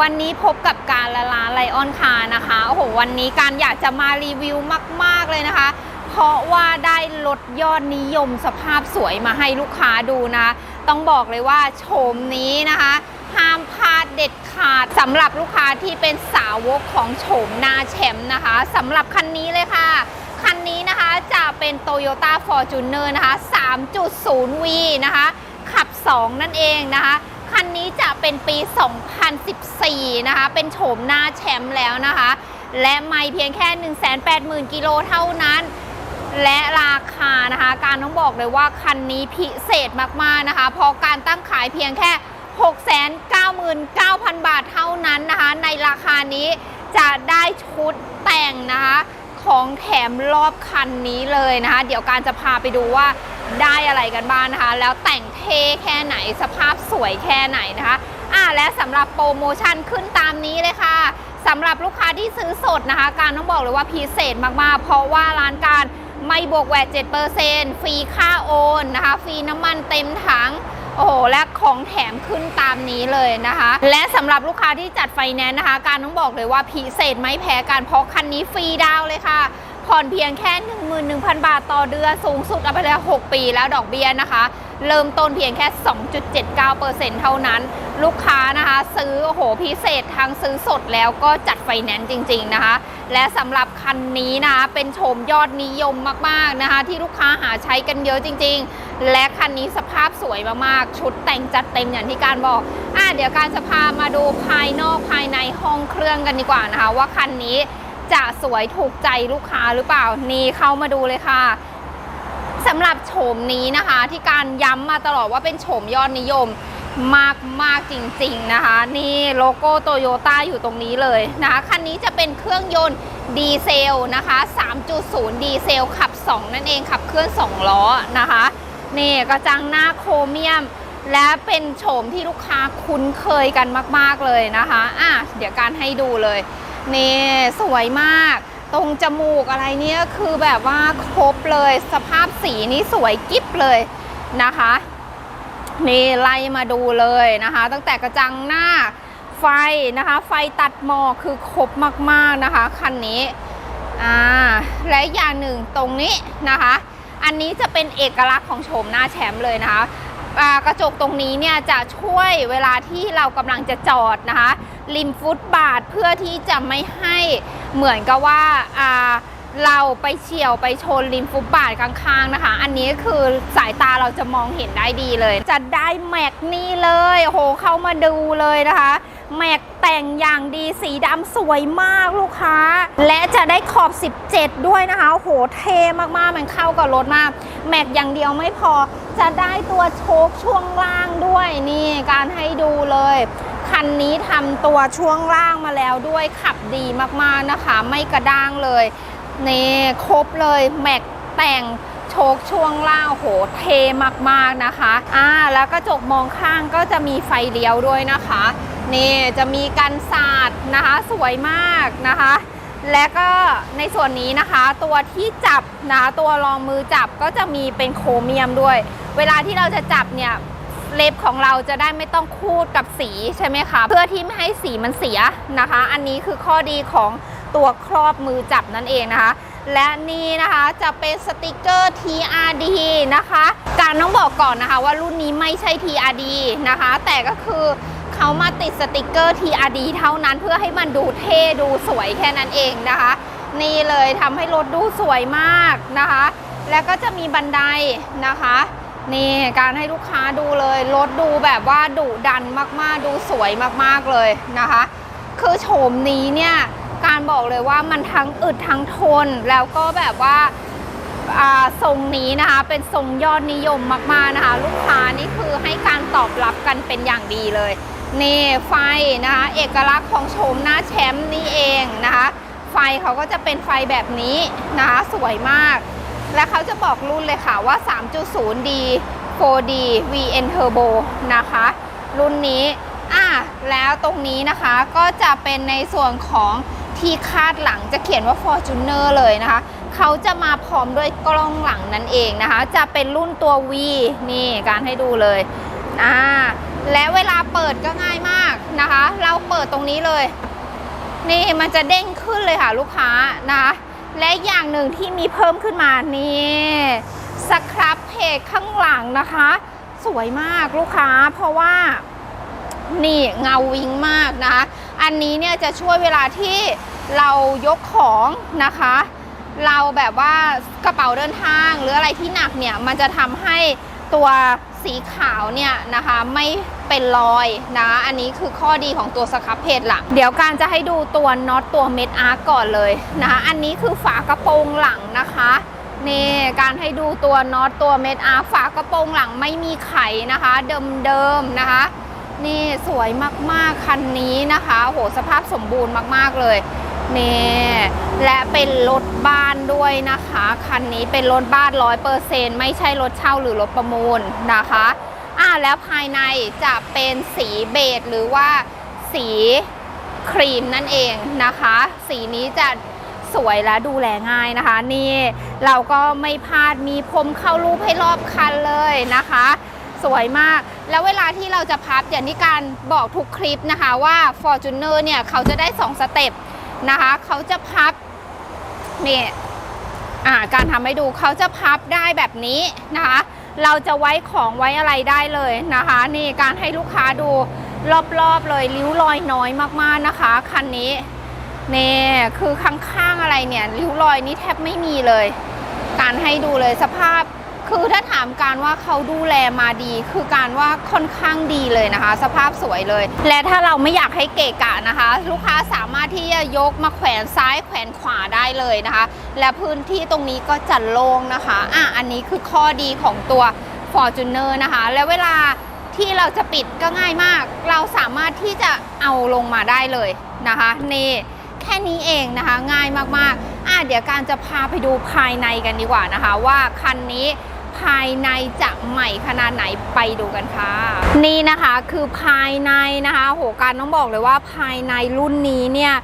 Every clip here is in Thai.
วันนี้พบกับการละลาไลออนคานะคะ โอ้โห วันนี้การอยากจะมารีวิวมาก ๆ เลยนะคะ เพราะว่าได้ลดยอดนิยมสภาพสวยมาให้ลูกค้าดูนะ ต้องบอกเลยว่าโฉมนี้นะคะ ห้ามพลาดเด็ดขาดสำหรับลูกค้าที่เป็นสาวกของโฉมนาแชมป์นะคะสำหรับคันนี้เลยค่ะ คันนี้นะคะจะเป็น Toyota Fortuner นะคะ 3.0V นะคะ ขับ 2 นั่นเองนะคะ คันนี้จะเป็นปี 2014 นะคะ เป็นโฉมหน้าแชมป์แล้วนะคะ และไม่เพียงแค่ 180,000 กิโลเท่านั้น และราคานะคะ การต้องบอกเลยว่าคันนี้พิเศษมาก ๆ นะคะ เพราะการตั้งขายเพียงแค่ 699,000 บาทเท่านั้นนะคะ ในราคานี้จะได้ชุดแต่งนะคะ ของแถมรอบคันนี้เลยนะคะ เดี๋ยวการจะพาไปดูว่า ได้อะไรกันบ้างนะคะ แล้วแต่งเท่แค่ไหนสภาพสวยแค่ไหนนะคะอ่าและสำหรับโปรโมชั่นขึ้นตามนี้เลยค่ะสำหรับลูกค้าที่ซื้อสดนะคะ การต้องบอกเลยว่าพิเศษมากๆ เพราะว่าร้านการไม่บวกแวด7%ฟรีค่าโอนนะคะฟรีน้ำมันเต็มถังโอ้โหและของแถมขึ้นตามนี้เลยนะคะ และสำหรับลูกค้าที่จัดไฟแนนซ์นะคะ การต้องบอกเลยว่าพิเศษไม่แพ้กันเพราะคันนี้ฟรีดาวเลยค่ะ ผ่อนเพียงแค่ 11,000 บาทต่อเดือนสูงสุดเอาไปแล้ว6ปีแล้วดอกเบี้ยนะคะ เริ่มต้นเพียงแค่ 2.79%เท่านั้น ลูกค้านะคะ ซื้อโอ้โหพิเศษทั้งซื้อสดแล้วก็จัดไฟแนนซ์จริง ๆนะคะ และสำหรับคันนี้นะคะเป็นโฉมยอดนิยมมากๆนะคะ ที่ลูกค้าหาใช้กันเยอะจริง ๆ และคันนี้สภาพสวยมากๆ ชุดแต่งจัดเต็มอย่างที่การบอกอะเดี๋ยวการจะพามาดูภายนอกภายในห้องเครื่องกันดีกว่านะคะ ว่าคันนี้ จะสวยถูกใจลูกค้าหรือเปล่า นี่เข้ามาดูเลยค่ะสำหรับโฉมนี้นะคะ ที่การย้ำมาตลอดว่าเป็นโฉมยอดนิยมมากมากจริงๆนะคะ นี่โลโก้โตโยต้าอยู่ตรงนี้เลยนะคะคันนี้จะเป็นเครื่องยนต์ดีเซลนะคะ 3.0 ดีเซลขับ 2 นั่นเองขับเคลื่อน 2 ล้อนะคะ นี่กระจังหน้าโครเมียม และเป็นโฉมที่ลูกค้าคุ้นเคยกันมาก ๆ เลยนะคะ อะ เดี๋ยวการให้ดูเลย นี่สวยมาก ตรงจมูกอะไรเนี่ยคือแบบว่าครบเลยสภาพสีนี้สวยกิ๊บเลยนะคะ นี่ไล่มาดูเลยนะคะ ตั้งแต่กระจังหน้าไฟนะคะ ไฟตัดหมอกคือครบมากๆนะคะคันนี้อ่าและอย่างหนึ่งตรงนี้นะคะ อันนี้จะเป็นเอกลักษณ์ของโฉมหน้าแชมป์เลยนะคะ กระจกตรงนี้เนี่ยจะช่วยเวลาที่เรากำลังจะจอดนะคะริมฟุตบาทเพื่อที่จะไม่ให้เหมือนกับว่าเราไปเฉียวไปชนริมฟุตบาทข้างๆนะคะ อันนี้คือสายตาเราจะมองเห็นได้ดีเลย จะได้แม็กนี่เลยโอ้โหเข้ามาดูเลยนะคะ แม็กแต่งอย่างดีสีดำสวยมากลูกค้า และจะได้ขอบ 17 ด้วยนะคะโอ้โหเท่มากๆมันเข้ากับรถมาก แม็กอย่างเดียวไม่พอ จะได้ตัวโชคช่วงล่างด้วยนี่การให้ดูเลย คันนี้ทำตัวช่วงล่างมาแล้วด้วยขับดีมากๆนะคะ ไม่กระด้างเลยนี่ครบเลยแม็กแต่งโชคช่วงล่างโหเทมากๆนะคะอ่าแล้วกระจกมองข้างก็จะมีไฟเลี้ยวด้วยนะคะนี่จะมีกันสาดนะคะสวยมากนะคะ และก็ในส่วนนี้นะคะ ตัวที่จับนะตัวรองมือจับก็จะมีเป็นโครเมียมด้วย เวลาที่เราจะจับเนี่ยเล็บของเราจะได้ไม่ต้องคูดกับสีใช่ไหมคะ เพื่อที่ไม่ให้สีมันเสียนะคะ อันนี้คือข้อดีของตัวครอบมือจับนั่นเองนะคะ และนี่นะคะจะเป็นสติกเกอร์ TRD นะคะ การต้องบอกก่อนนะคะว่ารุ่นนี้ไม่ใช่ TRD นะคะ แต่ก็คือเขามาติดสติกเกอร์ TRD เท่านั้นเพื่อให้มันดูเท่ดูสวยแค่นั้นเองนะคะ นี่เลยทำให้รถดูสวยมากนะคะ แล้วก็จะมีบันไดนะคะ นี่การให้ลูกค้าดูเลยรถดูแบบว่าดุดันมากๆ ดูสวยมากๆเลยนะคะ คือโฉมนี้เนี่ยการบอกเลยว่ามันทั้งอึดทั้งทนแล้วก็แบบว่าอ่าทรงนี้นะคะ เป็นทรงยอดนิยมมากๆนะคะ ลูกค้านี่คือให้การตอบรับกันเป็นอย่างดีเลยนี่ไฟนะคะเอกลักษณ์ของโฉมหน้าแชมป์นี่เองนะคะ ไฟเขาก็จะเป็นไฟแบบนี้นะคะสวยมาก และเขาจะบอกรุ่นเลยค่ะว่า 3.0D 4D VN Turbo นะคะ รุ่นนี้อะแล้วตรงนี้นะคะก็จะเป็นในส่วนของที่คาดหลังจะเขียนว่า Fortuner เลยนะคะ เขาจะมาพร้อมด้วยกล้องหลังนั่นเองนะคะ จะเป็นรุ่นตัว V นี่การให้ดูเลยอ่าและเวลาเปิดก็ง่ายมากนะคะ เราเปิดตรงนี้เลย นี่มันจะเด้งขึ้นเลยค่ะลูกค้านะคะ และอย่างหนึ่งที่มีเพิ่มขึ้นมานี่สครับเพจข้างหลังนะคะ สวยมากลูกค้าเพราะว่านี่เงาวิงมากนะคะอันนี้เนี่ยจะช่วยเวลาที่เรายกของนะคะ เราแบบว่ากระเป๋าเดินทางหรืออะไรที่หนักเนี่ย มันจะทำให้ตัว สีขาวเนี่ยนะคะไม่เป็นรอยนะ อันนี้คือข้อดีของตัวสครับเพจหลัง เดี๋ยวการจะให้ดูตัวน็อตตัวเม็ดอาร์ก่อนเลยนะคะอันนี้คือฝากระโปรงหลังนะคะนี่การให้ดูตัวน็อตตัวเม็ดอาร์ฝากระโปรงหลังไม่มีไขนะคะ เดิมๆนะคะ นี่สวยมากๆคันนี้นะคะโหสภาพสมบูรณ์มากๆเลย นี่และเป็นรถบ้านด้วยนะคะ คันนี้เป็นรถบ้านร้อยเปอร์เซนไม่ใช่รถเช่าหรือรถประมูลนะคะอ่าแล้วภายในจะเป็นสีเบจหรือว่าสีครีมนั่นเองนะคะ สีนี้จะสวยและดูแลง่ายนะคะ นี่เราก็ไม่พลาดมีพรมเข้ารูปให้รอบคันเลยนะคะ สวยมากแล้วเวลาที่เราจะพับอย่างที่การบอกทุกคลิปนะคะว่า Fortuner เนี่ยเขาจะได้ 2 สเต็ป นะคะเขาจะพับนี่อ่าการทำให้ดูเขาจะพับได้แบบนี้นะคะ เราจะไว้ของไว้อะไรได้เลยนะคะ นี่การให้ลูกค้าดูรอบๆเลยริ้วรอยน้อยมากๆนะคะคันนี้นี่คือข้างๆอะไรเนี่ยริ้วรอยนี้แทบไม่มีเลย การให้ดูเลยสภาพ คือถ้าถามการว่าเขาดูแลมาดี คือการว่าค่อนข้างดีเลยนะคะ สภาพสวยเลย และถ้าเราไม่อยากให้เกะกะนะคะ ลูกค้าสามารถที่จะยกมาแขวนซ้ายแขวนขวาได้เลยนะคะ และพื้นที่ตรงนี้ก็จัดโล่งนะคะอะอันนี้คือข้อดีของตัว Fortuner นะคะ แล้วเวลาที่เราจะปิดก็ง่ายมาก เราสามารถที่จะเอาลงมาได้เลยนะคะนี่แค่นี้เองนะคะง่ายมากๆอะเดี๋ยวการจะพาไปดูภายในกันดีกว่านะคะ ว่าคันนี้ ภายในจะใหม่ขนาดไหนไปดูกันค่ะ นี่นะคะคือภายในนะคะโหการต้องบอกเลยว่าภายในรุ่นนี้เนี่ย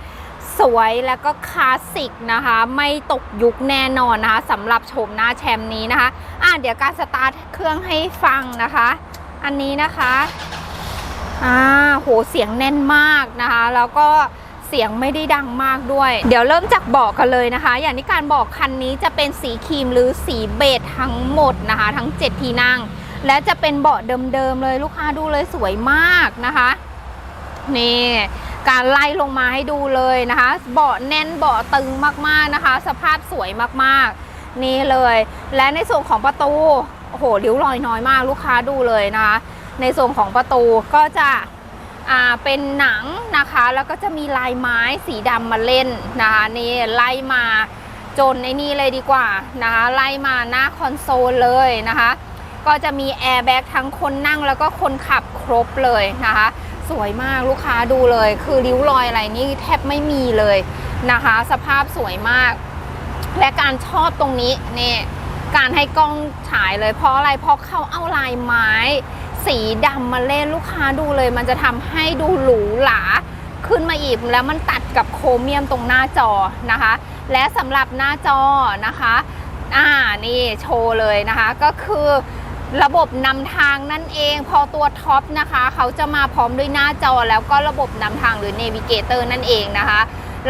สวยแล้วก็คลาสสิกนะคะ ไม่ตกยุคแน่นอนนะคะสำหรับโฉมหน้าแชมป์นี้นะคะ อะเดี๋ยวการสตาร์ทเครื่องให้ฟังนะคะ อันนี้นะคะอ่าโหเสียงแน่นมากนะคะ แล้วก็ เสียงไม่ได้ดังมากด้วย เดี๋ยวเริ่มจากเบาะกันเลยนะคะ อย่างที่การบอกคันนี้จะเป็นสีครีมหรือสีเบจทั้งหมดนะคะ ทั้ง 7 ที่นั่ง และจะเป็นเบาะเดิมๆเลยลูกค้าดูเลยสวยมากนะคะนี่การไล่ลงมาให้ดูเลยนะคะ เบาะแน่นเบาะตึงมากๆนะคะ สภาพสวยมากๆ นี่เลย และในส่วนของประตูโอ้โหริ้วรอยน้อยมากลูกค้าดูเลยนะคะ ในส่วนของประตูก็จะ เป็นหนังนะคะ แล้วก็จะมีลายไม้สีดำมาเล่นนะคะนี่ไล่มาจนในนี่เลยดีกว่านะคะไล่มาหน้าคอนโซลเลยนะคะ ก็จะมีแอร์แบ็กทั้งคนนั่งแล้วก็คนขับครบเลยนะคะ สวยมากลูกค้าดูเลย คือริ้วรอยอะไรนี่แทบไม่มีเลยนะคะ สภาพสวยมาก และการชอบตรงนี้นี่การให้กล้องฉายเลยเพราะอะไรเพราะเขาเอาลายไม้ สีดำมาเล่นลูกค้าดูเลย มันจะทำให้ดูหรูหราขึ้นมาอีกแล้วมันตัดกับโครเมียมตรงหน้าจอนะคะ และสำหรับหน้าจอนะคะอ่านี่โชว์เลยนะคะก็คือระบบนำทางนั่นเอง พอตัวท็อปนะคะ เขาจะมาพร้อมด้วยหน้าจอแล้วก็ระบบนำทางหรือ Navigator นั่นเองนะคะ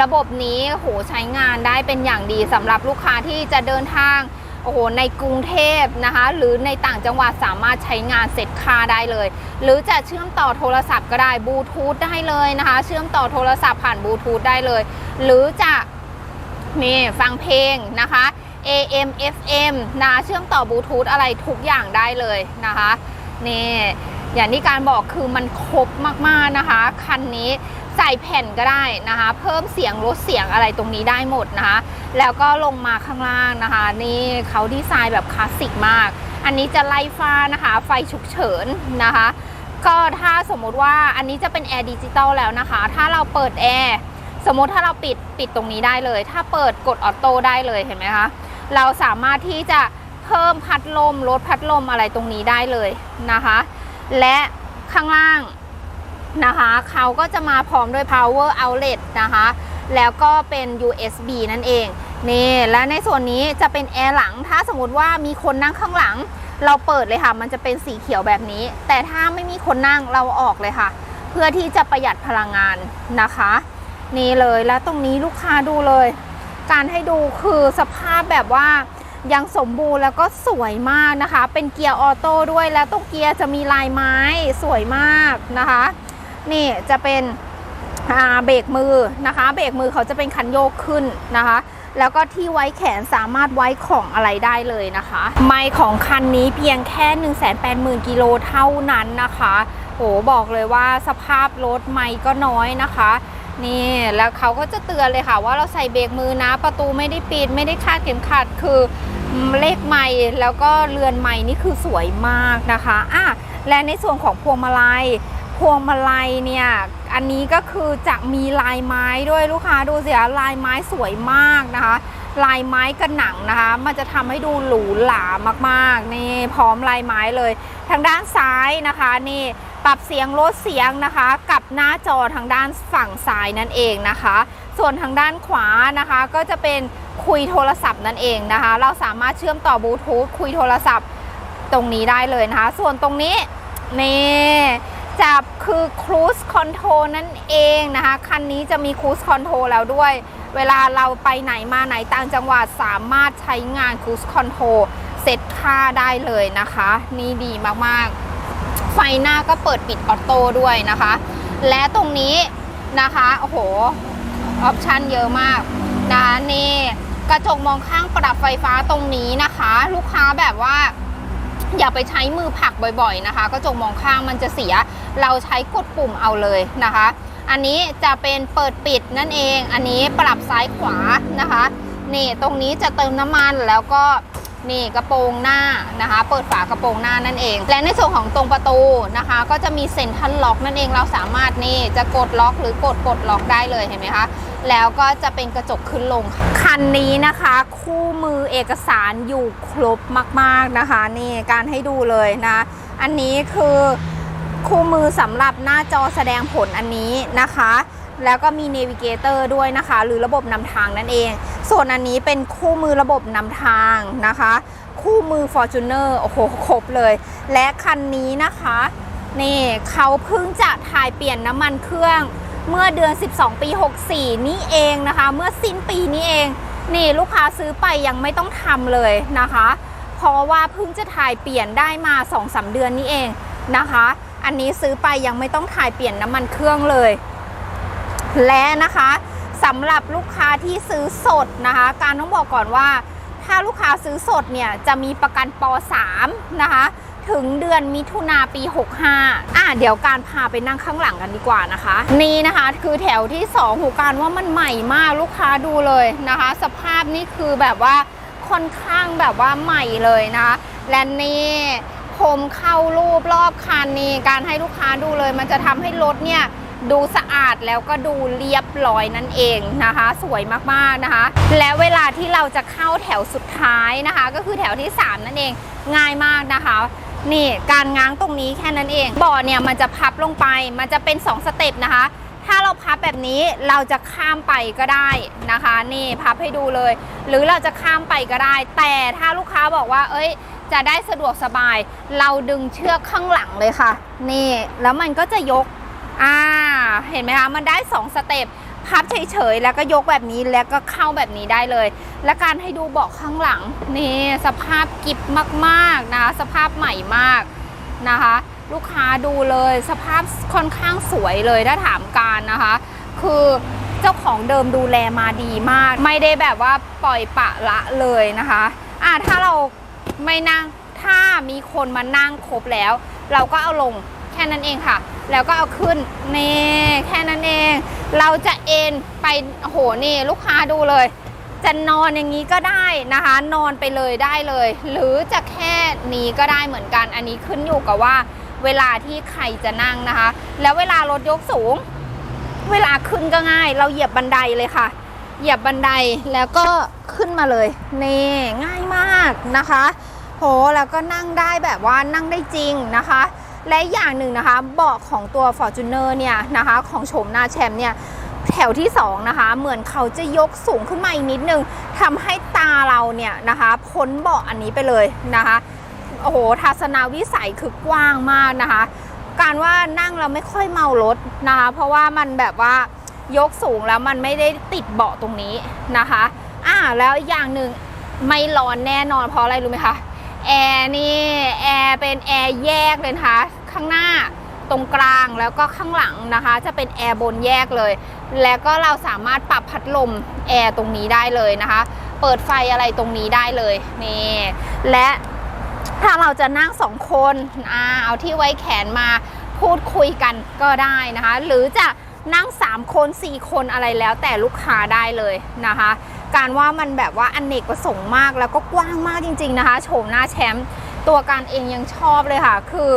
ระบบนี้โหใช้งานได้เป็นอย่างดีสำหรับลูกค้าที่จะเดินทาง โอ้โหในกรุงเทพนะคะ หรือในต่างจังหวัดสามารถใช้งานเสร็จค่าได้เลย หรือจะเชื่อมต่อโทรศัพท์ก็ได้บลูทูธได้เลยนะคะ เชื่อมต่อโทรศัพท์ผ่านบลูทูธได้เลย หรือจะนี่ฟังเพลงนะคะ AM FM นะเชื่อมต่อบลูทูธอะไรทุกอย่างได้เลยนะคะนี่อย่างที่การบอกคือมันครบมากๆนะคะ คันนี้ ใส่แผ่นก็ได้นะคะ เพิ่มเสียงลดเสียงอะไรตรงนี้ได้หมดนะคะ แล้วก็ลงมาข้างล่างนะคะ นี่เขาดีไซน์แบบคลาสสิกมาก อันนี้จะไล่ฟ้านะคะ ไฟฉุกเฉินนะคะ ก็ถ้าสมมุติว่าอันนี้จะเป็นแอร์ดิจิตอลแล้วนะคะ ถ้าเราเปิดแอร์สมมติถ้าเราปิดปิดตรงนี้ได้เลย ถ้าเปิดกดออโต้ได้เลยเห็นไหมคะเราสามารถที่จะเพิ่มพัดลมลดพัดลมอะไรตรงนี้ได้เลยนะคะ และข้างล่าง นะคะ เขาก็จะมาพร้อมด้วย power outlet นะคะ แล้วก็เป็น USB นั่นเอง นี่ และในส่วนนี้จะเป็นแอร์หลัง ถ้าสมมติว่ามีคนนั่งข้างหลัง เราเปิดเลยค่ะ มันจะเป็นสีเขียวแบบนี้ แต่ถ้าไม่มีคนนั่งเราออกเลยค่ะ เพื่อที่จะประหยัดพลังงานนะคะ นี่เลย แล้วตรงนี้ลูกค้าดูเลย การให้ดูคือสภาพแบบว่ายังสมบูรณ์แล้วก็สวยมากนะคะ เป็นเกียร์ออโต้ด้วยแล้วตรงเกียร์จะมีลายไม้สวยมากนะคะ นี่จะเป็นเบรกมือนะคะ เบรกมือเขาจะเป็นคันโยกขึ้นนะคะ แล้วก็ที่ไว้แขนสามารถไว้ของอะไรได้เลยนะคะ ไม่ของคันนี้เพียงแค่ 180,000กิโลเท่านั้นนะคะโหบอกเลยว่าสภาพรถไม่ก็น้อยนะคะนี่แล้วเขาก็จะเตือนเลยค่ะว่าเราใส่เบรกมือนะ ประตูไม่ได้ปิดไม่ได้คาดเข็มขัดคือเลขไม่แล้วก็เรือนไม่นี่คือสวยมากนะคะอะและในส่วนของพวงมาลัย พวงมาลัยเนี่ย อันนี้ก็คือจะมีลายไม้ด้วยลูกค้าดูสิลายไม้สวยมากนะคะ ลายไม้กระหนังนะคะ มันจะทำให้ดูหรูหรามากๆ นี่พร้อมลายไม้เลย ทางด้านซ้ายนะคะนี่ปรับเสียงลดเสียงนะคะ กับหน้าจอทางด้านฝั่งซ้ายนั่นเองนะคะ ส่วนทางด้านขวานะคะก็จะเป็นคุยโทรศัพท์นั่นเองนะคะ เราสามารถเชื่อมต่อบลูทูธคุยโทรศัพท์ตรงนี้ได้เลยนะคะ ส่วนตรงนี้นี่ จับคือ cruise control นั่นเองนะคะ คันนี้จะมี cruise control แล้วด้วย เวลาเราไปไหนมาไหนต่างจังหวัดสามารถใช้งาน cruise control เซตค่าได้เลยนะคะ นี่ดีมากๆ ไฟหน้าก็เปิดปิดออโต้ด้วยนะคะ และตรงนี้นะคะโอ้โหออปชันเยอะมากนะะนี่กระจกมองข้างปรับไฟฟ้าตรงนี้นะคะ ลูกค้าแบบว่า อย่าไปใช้มือผลักบ่อยๆนะคะ กระจกมองข้างมันจะเสีย เราใช้กดปุ่มเอาเลยนะคะ อันนี้จะเป็นเปิดปิดนั่นเอง อันนี้ปรับซ้ายขวานะคะ นี่ตรงนี้จะเติมน้ำมันแล้วก็นี่กระโปรงหน้านะคะ เปิดฝากระโปรงหน้านั่นเอง และในส่วนของตรงประตูนะคะ ก็จะมีเซ็นทรัลล็อกนั่นเองเราสามารถนี่จะกดล็อกหรือกดปลดล็อกได้เลยเห็นไหมคะ แล้วก็จะเป็นกระจกขึ้นลงค่ะคันนี้นะคะ คู่มือเอกสารอยู่ครบมาก ๆนะคะ นี่การให้ดูเลยนะ อันนี้คือคู่มือสำหรับหน้าจอแสดงผลอันนี้นะคะ แล้วก็มี Navigator ด้วยนะคะ หรือระบบนำทางนั่นเอง ส่วนอันนี้เป็นคู่มือระบบนำทางนะคะ คู่มือ Fortuner โอ้โหครบเลย และคันนี้นะคะนี่เขาเพิ่งจะถ่ายเปลี่ยนน้ำมันเครื่อง เมื่อเดือน 12 ปี 64 นี่เองนะคะ เมื่อสิ้นปีนี้เอง นี่ลูกค้าซื้อไปยังไม่ต้องทำเลยนะคะ เพราะว่าเพิ่งจะถ่ายเปลี่ยนได้มา 2-3 เดือนนี้เองนะคะ อันนี้ซื้อไปยังไม่ต้องถ่ายเปลี่ยนน้ำมันเครื่องเลย และนะคะสำหรับลูกค้าที่ซื้อสดนะคะ การต้องบอกก่อนว่า ถ้าลูกค้าซื้อสดเนี่ยจะมีประกันป .3 นะคะ ถึงเดือนมิถุนาปี 65 อะเดี๋ยวการพาไปนั่งข้างหลังกันดีกว่านะคะ นี่นะคะคือแถวที่2หูการว่ามันใหม่มากลูกค้าดูเลยนะคะ สภาพนี่คือแบบว่าค่อนข้างแบบว่าใหม่เลยนะคะ และนี่ผมเข้ารูปรอบคันนี่การให้ลูกค้าดูเลย มันจะทำให้รถเนี่ยดูสะอาดแล้วก็ดูเรียบร้อยนั่นเองนะคะ สวยมากๆนะคะ และเวลาที่เราจะเข้าแถวสุดท้ายนะคะ ก็คือแถวที่ 3 นั่นเองง่ายมากนะคะ นี่การง้างตรงนี้แค่นั้นเองบาะเนี่ยมันจะพับลงไปมันจะเป็น 2 สเต็ปนะคะ ถ้าเราพับแบบนี้เราจะข้ามไปก็ได้นะคะ นี่พับให้ดูเลย หรือเราจะข้ามไปก็ได้ แต่ถ้าลูกค้าบอกว่า เอ้ย จะได้สะดวกสบาย เราดึงเชือกข้างหลังเลยค่ะ นี่แล้วมันก็จะยกอ่าเห็นไหมคะมันได้ 2 สเต็ป พับเฉยๆแล้วก็ยกแบบนี้แล้วก็เข้าแบบนี้ได้เลย และการให้ดูเบาะข้างหลังนี่สภาพกิบมากๆนะคะสภาพใหม่มากนะคะ ลูกค้าดูเลยสภาพค่อนข้างสวยเลยถ้าถามการนะคะ คือเจ้าของเดิมดูแลมาดีมาก ไม่ได้แบบว่าปล่อยปะละเลยนะคะอ่าถ้าเราไม่นั่งถ้ามีคนมานั่งครบแล้ว เราก็เอาลงแค่นั้นเองค่ะ แล้วก็เอาขึ้นนี่แค่นั้นเอง เราจะเอนไปโอ้โหนี่ลูกค้าดูเลย จะนอนอย่างนี้ก็ได้นะคะ นอนไปเลยได้เลย หรือจะแค่นี้ก็ได้เหมือนกัน อันนี้ขึ้นอยู่กับว่าเวลาที่ใครจะนั่งนะคะ แล้วเวลารถยกสูง เวลาขึ้นก็ง่าย เราเหยียบบันไดเลยค่ะ เหยียบบันไดแล้วก็ขึ้นมาเลยนี่ง่ายมากนะคะโหแล้วก็นั่งได้แบบว่านั่งได้จริงนะคะ และอย่างหนึ่งนะคะเบาะของตัว Fortuner เนี่ยนะคะของโฉมหน้าแชมป์เนี่ยแถวที่2นะคะเหมือนเขาจะยกสูงขึ้นมาอีกนิดนึงทำให้ตาเราเนี่ยนะคะพ้นเบาะอันนี้ไปเลยนะคะโอ้โหทัศนวิสัยคือกว้างมากนะคะ การว่านั่งเราไม่ค่อยเมารถนะคะเพราะว่ามันแบบว่ายกสูงแล้วมันไม่ได้ติดเบาะตรงนี้นะคะอ่าแล้วอีกอย่างหนึ่งไม่ร้อนแน่นอนเพราะอะไรรู้ไหมคะ แอร์นี่แอร์เป็นแอร์แยกเลยนะคะ ข้างหน้าตรงกลางแล้วก็ข้างหลังนะคะ จะเป็นแอร์บนแยกเลย แล้วก็เราสามารถปรับพัดลมแอร์ตรงนี้ได้เลยนะคะ เปิดไฟอะไรตรงนี้ได้เลยนี่และถ้าเราจะนั่งสองคนอ่าเอาที่ไว้แขนมาพูดคุยกันก็ได้นะคะ หรือจะนั่ง 3 คน 4 คนอะไรแล้วแต่ลูกค้าได้เลยนะคะ การว่ามันแบบว่าอนเนกประสงค์มากแล้วก็กว้างมากจริง ๆนะคะโฉมหน้าแชมป์ตัวการเองยังชอบเลยค่ะ คือ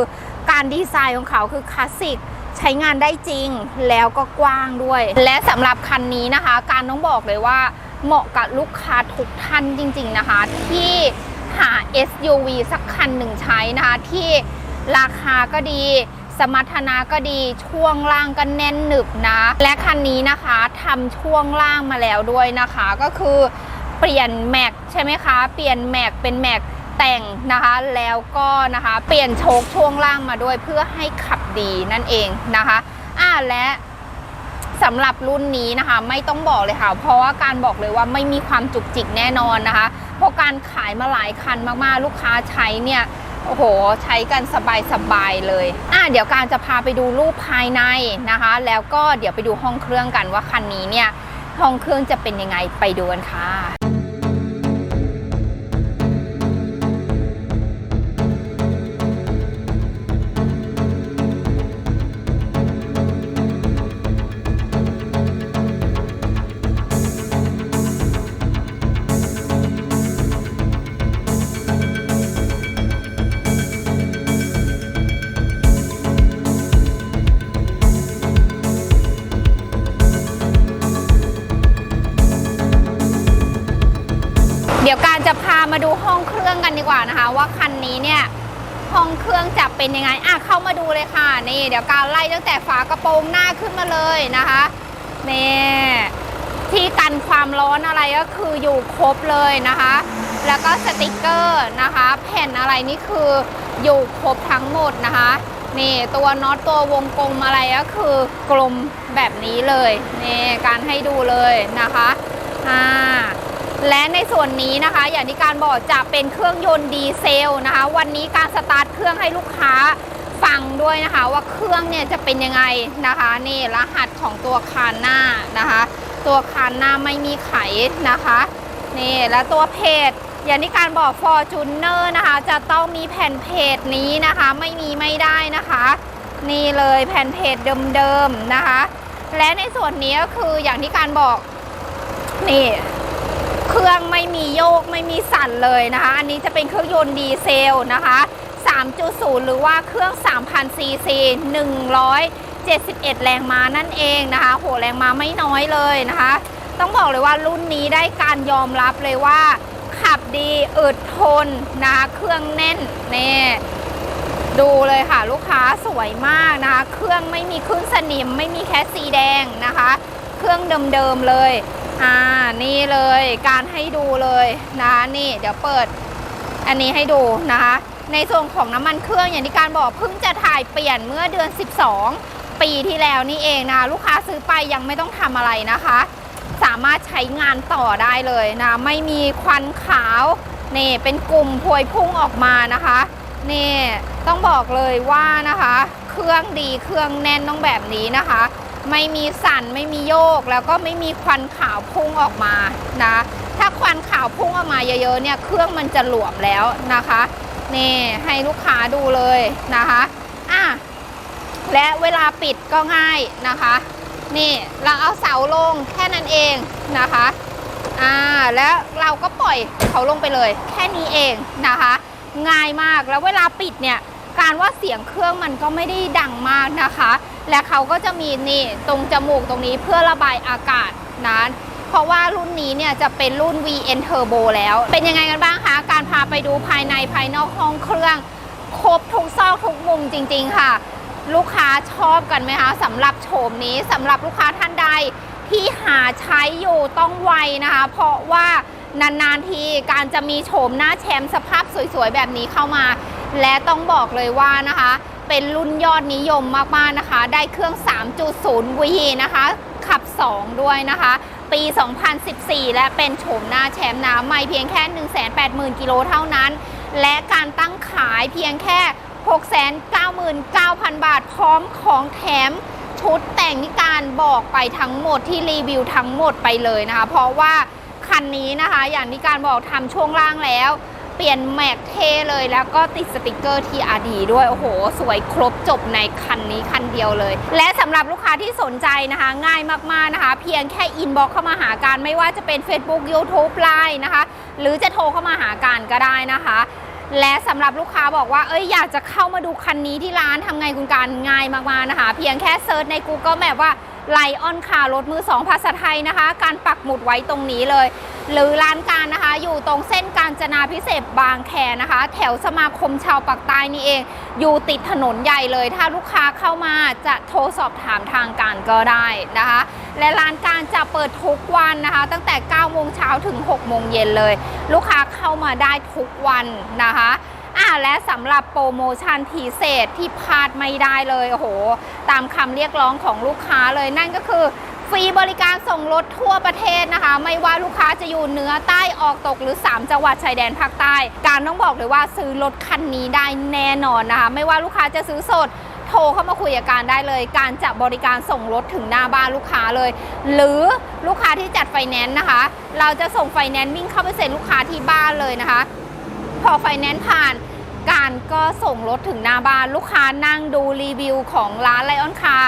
การดีไซน์ของเขาคือคลาสสิกใช้งานได้จริงแล้วก็กว้างด้วย และสำหรับคันนี้นะคะ การต้องบอกเลยว่าเหมาะกับลูกค้าทุกท่านจริง ๆนะคะ ที่หา SUV สักคันหนึ่งใช้นะคะที่ราคาก็ดี สมรรถนะก็ดีช่วงล่างก็แน่นหนึบนะ และคันนี้นะคะทำช่วงล่างมาแล้วด้วยนะคะ ก็คือเปลี่ยนแม็กใช่ไหมคะ เปลี่ยนแม็กเป็นแม็กแต่งนะคะแล้วก็นะคะเปลี่ยนโชคช่วงล่างมาด้วยเพื่อให้ขับดีนั่นเองนะคะอ่าและสำหรับรุ่นนี้นะคะ ไม่ต้องบอกเลยค่ะ เพราะว่าการบอกเลยว่าไม่มีความจุกจิกแน่นอนนะคะ เพราะการขายมาหลายคันมากๆ ลูกค้าใช้เนี่ย โอ้โห ใช้กันสบายๆเลยอะเดี๋ยวการจะพาไปดูรูปภายในนะคะ แล้วก็เดี๋ยวไปดูห้องเครื่องกันว่าคันนี้เนี่ยห้องเครื่องจะเป็นยังไงไปดูกันค่ะ ดีกว่านะคะ ว่าคันนี้เนี่ยห้องเครื่องจะเป็นยังไงอะเข้ามาดูเลยค่ะ นี่เดี๋ยวการไล่ตั้งแต่ฝากระโปรงหน้าขึ้นมาเลยนะคะนี่ที่กันความร้อนอะไรก็คืออยู่ครบเลยนะคะ แล้วก็สติกเกอร์นะคะ แผ่นอะไรนี่คืออยู่ครบทั้งหมดนะคะนี่ตัวน็อตตัววงกลมอะไรก็คือกลมแบบนี้เลยนี่การให้ดูเลยนะคะอ่า และในส่วนนี้นะคะ อย่างที่การบอกจะเป็นเครื่องยนต์ดีเซลนะคะ วันนี้การสตาร์ทเครื่องให้ลูกค้าฟังด้วยนะคะ ว่าเครื่องเนี่ยจะเป็นยังไงนะคะ นี่รหัสของตัวคานหน้านะคะ ตัวคานหน้าไม่มีไขนะคะนี่และตัวเพจอย่างที่การบอก Fortuner นะคะ จะต้องมีแผ่นเพจนี้นะคะ ไม่มีไม่ได้นะคะ นี่เลยแผ่นเพจเดิมๆนะคะ และในส่วนนี้ก็คืออย่างที่การบอกนี่ รื่องไม่มีโยกไม่มีสั่นเลยนะคะ อันนี้จะเป็นเครื่องยนต์ดีเซลนะคะ 3.0 หรือว่าเครื่อง 3,000 ซีซี 171 แรงม้านั่นเองนะคะ โหแรงม้าไม่น้อยเลยนะคะ ต้องบอกเลยว่ารุ่นนี้ได้การยอมรับเลยว่า ขับดีอึดทนนะคะเครื่องแน่นนี่ดูเลยค่ะลูกค้าสวยมากนะคะ เครื่องไม่มีขึ้นสนิมไม่มีแคสสีแดงนะคะ เครื่องเดิมๆเลย อ่านี่เลยการให้ดูเลยนะนี่เดี๋ยวเปิดอันนี้ให้ดูนะคะ ในส่วนของน้ำมันเครื่องอย่างที่การบอกเพิ่งจะถ่ายเปลี่ยนเมื่อเดือน 12 ปีที่แล้วนี่เองนะลูกค้าซื้อไปยังไม่ต้องทำอะไรนะคะ สามารถใช้งานต่อได้เลยนะไม่มีควันขาวนี่เป็นกลุ่มพวยพุ่งออกมานะคะนี่ต้องบอกเลยว่านะคะ เครื่องดีเครื่องแน่นต้องแบบนี้นะคะ ไม่มีสั่นไม่มีโยกแล้วก็ไม่มีควันขาวพุ่งออกมานะถ้าควันขาวพุ่งออกมาเยอะๆเนี่ยเครื่องมันจะหลวมแล้วนะคะนี่ให้ลูกค้าดูเลยนะคะอะและเวลาปิดก็ง่ายนะคะ นี่เราเอาเสาลงแค่นั้นเองนะคะอ่าแล้วเราก็ปล่อยเขาลงไปเลย แค่นี้เองนะคะ ง่ายมากแล้วเวลาปิดเนี่ยการว่าเสียงเครื่องมันก็ไม่ได้ดังมากนะคะ และเขาก็จะมีนี่ตรงจมูกตรงนี้เพื่อระบายอากาศนะเพราะว่ารุ่นนี้เนี่ยจะเป็นรุ่น VN Turbo แล้ว เป็นยังไงกันบ้างคะ การพาไปดูภายในภายนอกห้องเครื่อง ครบทุกซอกทุกมุมจริง ๆ ค่ะ ลูกค้าชอบกันไหมคะสำหรับโฉมนี้สำหรับลูกค้าท่านใดที่หาใช้อยู่ต้องไวนะคะ เพราะว่านาน ๆ ทีการจะมีโฉมหน้าแชมป์สภาพสวย ๆ แบบนี้เข้ามา และต้องบอกเลยว่านะคะ เป็นรุ่นยอดนิยมมากๆนะคะ ได้เครื่อง 3.0 V นะคะ ขับ 2 ด้วยนะคะ ปี 2014 และเป็นโฉมหน้าแชมป์น้ำไม่เพียงแค่ 180,000 กิโลเท่านั้น และการตั้งขายเพียงแค่ 699,000 บาท พร้อมของแถมชุดแต่งที่การบอกไปทั้งหมดที่รีวิวทั้งหมดไปเลยนะคะ เพราะว่าคันนี้นะคะ อย่างที่การบอกทำช่วงล่างแล้ว ปลี่ยนแม็กเทเลยแล้วก็ติดสติกเกอร์ TRD ด้วย โอ้โห สวยครบจบในคันนี้คันเดียวเลย และสำหรับลูกค้าที่สนใจนะคะ ง่ายมากๆนะคะ เพียงแค่อินบ็อกเข้ามาหาการไม่ว่าจะเป็น Facebook YouTube Line นะคะ หรือจะโทรเข้ามาหาการก็ได้นะคะและสำหรับลูกค้าบอกว่าเอ้ยอยากจะเข้ามาดูคันนี้ที่ร้านทำไงคุณการง่ายมากๆนะคะ เพียงแค่เซิร์ชใน Google Map ว่า ไลออนคารถมือสองภาษาไทยนะคะ การปักหมุดไว้ตรงนี้เลย หรือร้านการนะคะ อยู่ตรงเส้นการจนาพิเศษบางแคนะคะ แถวสมาคมชาวปากใต้นี่เอง อยู่ติดถนนใหญ่เลย ถ้าลูกค้าเข้ามาจะโทรสอบถามทางการก็ได้นะคะ และร้านการจะเปิดทุกวันนะคะ ตั้งแต่9โมงเช้าถึง6โมงเย็นเลย ลูกค้าเข้ามาได้ทุกวันนะคะ อ่าและสำหรับโปรโมชั่นพิเศษที่พลาดไม่ได้เลยโอ้โห ตามคำเรียกร้องของลูกค้าเลยนั่นก็คือฟรีบริการส่งรถทั่วประเทศนะคะ ไม่ว่าลูกค้าจะอยู่เหนือใต้ออกตกหรือ 3 จังหวัดชายแดนภาคใต้ การต้องบอกเลยว่าซื้อรถคันนี้ได้แน่นอนนะคะ ไม่ว่าลูกค้าจะซื้อสดโทรเข้ามาคุยกับการได้เลย การจะบริการส่งรถถึงหน้าบ้านลูกค้าเลย หรือลูกค้าที่จัดไฟแนนซ์นะคะ เราจะส่งไฟแนนซ์วิ่งเข้าไปเซ็นลูกค้าที่บ้านเลยนะคะ พอไฟแนนซ์ผ่านการก็ส่งรถถึงหน้าบ้านลูกค้านั่งดูรีวิวของร้านไลออนคา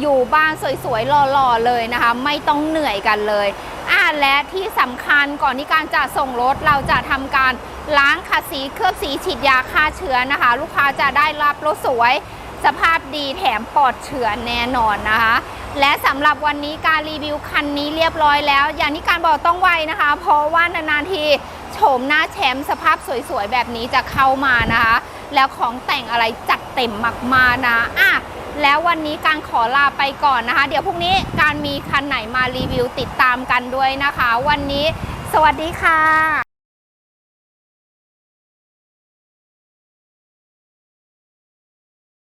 อยู่บ้านสวยๆหล่อๆเลยนะคะ ไม่ต้องเหนื่อยกันเลยอ่าและที่สำคัญก่อนที่การจะส่งรถเราจะทำการล้างขัดสีเคลือบสีฉีดยาฆ่าเชื้อนะคะ ลูกค้าจะได้รับรถสวย สภาพดีแถมปลอดเชื้อแน่นอนนะคะ และสำหรับวันนี้การรีวิวคันนี้เรียบร้อยแล้ว อย่างที่การบอกต้องไวนะคะ เพราะว่านานๆที โฉมหน้าแชมป์สภาพสวยๆ แบบนี้จะเข้ามานะคะ แล้วของแต่งอะไรจัดเต็มมากๆนะอะแล้ววันนี้การขอลาไปก่อนนะคะ เดี๋ยวพรุ่งนี้การมีคันไหนมารีวิวติดตามกันด้วยนะคะ วันนี้สวัสดีค่ะ